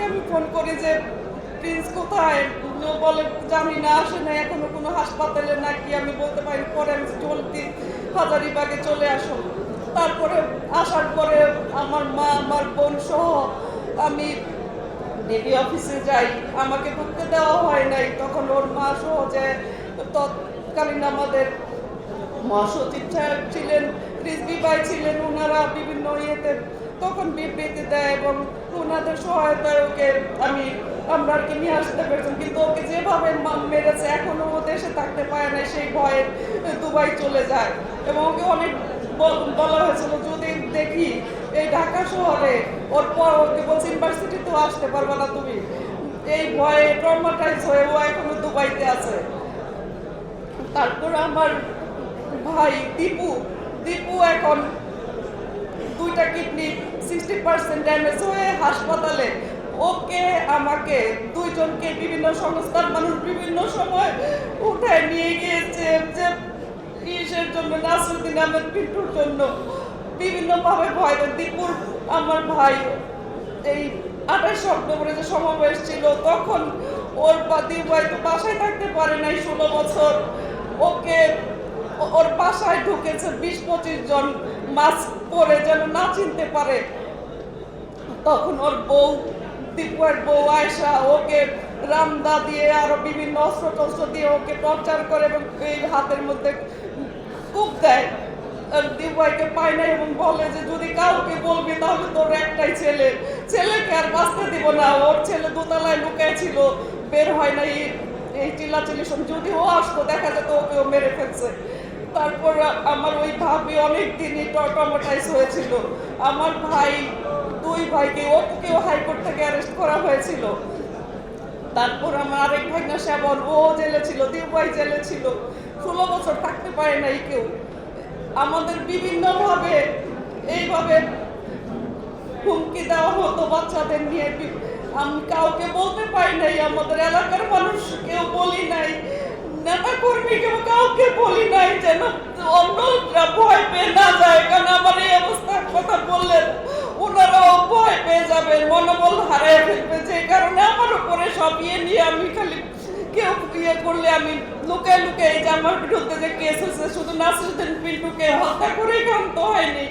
তাকে আমি ফোন করি যে, প্রিন্স কোথায়? বলে, জানি না, আসে না এখনও কোনো হাসপাতালে নাকি, আমি বলতে পারি, পরে আমি চলতি হাজারিবাগে চলে আসো। তারপরে আসার পরে আমার মা, আমার বোন সহ আমি ডিবি অফিসে যাই। আমাকে ঢুকতে দেওয়া হয় নাই। তখন ওর মা সহ যে তৎকালীন আমাদের মহাসচিব সাহেব ছিলেন রিজবি ভাই ছিলেন, ওনারা বিভিন্ন ইয়েতে তখন বিবৃতি দেয় এবং ওনাদের সহায়তায় ওকে আমি, আমরা আর কি নিয়ে আসতে পেরেছিলাম কিন্তু ওকে যেভাবে মেরেছে, এখনও ও দেশে থাকতে পারে না সেই ভয়ে দুবাই চলে যায়। এবং ওকে অনেক বলা হয়েছিল, যদি দেখি এই ঢাকা শহরে ওর পর ওকে বলছে ইউনিভার্সিটিতেও আসতে পারবে না তুমি। এই ভয়ে ট্রমাটাইজ হয়ে ও এখনও দুবাইতে আছে। তারপর আমার ভাই দীপু দীপু এখন দুইটা কিডনি সিক্সটি পার্সেন্ট ড্যামেজ হয়ে হাসপাতালে। ওকে আমাকে দুইজনকে বিভিন্ন সংস্থার মানুষ বিভিন্ন সময় উঠায় নিয়ে গিয়েছে যে ইসের জন্য, নাসরুদ্দিন আহমেদ পিন্টুর জন্য। বিভিন্নভাবে ভয় দীপুর, আমার ভাই, এই আঠাশ অক্টোবরে যে সমাবেশ ছিল, তখন ওর বা দিবাই তো বাসায় থাকতে পারে নাই ষোলো বছর। ওকে ওর বাসায় ঢুকেছে বিশ পঁচিশ জন, মাস্ক পরে যেন না চিনতে পারে। তখন ওর বউ, দীপুয়ের বউ আয়সা ওকে রামদা দিয়ে আরও বিভিন্ন অস্ত্র টস্ত্র দিয়ে ওকে টর্চার করে এবং এই হাতের মধ্যে কূপ দেয়। দিবাইকে পায় না এবং বলে যে, যদি কাউকে বলবি তাহলে তোর একটাই ছেলে। ছেলেকে আর বাঁচতে দিব না। ওর ছেলে দোতলায় লুকায় ছিল। বের হয় না এই এই চিল্লাচিল্লি শুনে। যদি ও আসতো, দেখা যেত ওকে ও মেরে ফেলছে। তারপর আমার ওই ভাবি অনেক দিনই টমাটাইজ হয়েছিল। আমার ভাই, দুই ভাইকে, ওকেও হাইকোর্ট থেকে অ্যারেস্ট করা হয়েছিল। তারপর আমার আরেক ভাগনা শ্যাবন, ও জেলে ছিল দিউবাই জেলে ছিল। ষোলো বছর থাকতে পারে নাই কেউ। আমাদের বিভিন্নভাবে এইভাবে হুমকি দেওয়া হতো বাচ্চাদের নিয়ে। আমি কাউকে বলতে পারি নাই, আমাদের এলাকার মানুষ কেউ বলি নাই। নেতা কর্মী কেউ কাউকে বলি নাই যেন অন্যরা ভয় পেয়ে না যায়। কারণ আমার এই অবস্থার কথা বললেন, ওনারাও ভয় পেয়ে যাবে মনোবল হারিয়ে ফেলবে। যে কারণে আমার উপরে সব ইয়ে নিয়ে আমি খালি কেউ ইয়ে করলে আমি লুকায় লুকায় এই যে আমার বিরুদ্ধে যে কেস হয়েছে, শুধু নাসিরুদ্দিন পিন্টুকে হত্যা করেই ক্ষান্ত হয়নি।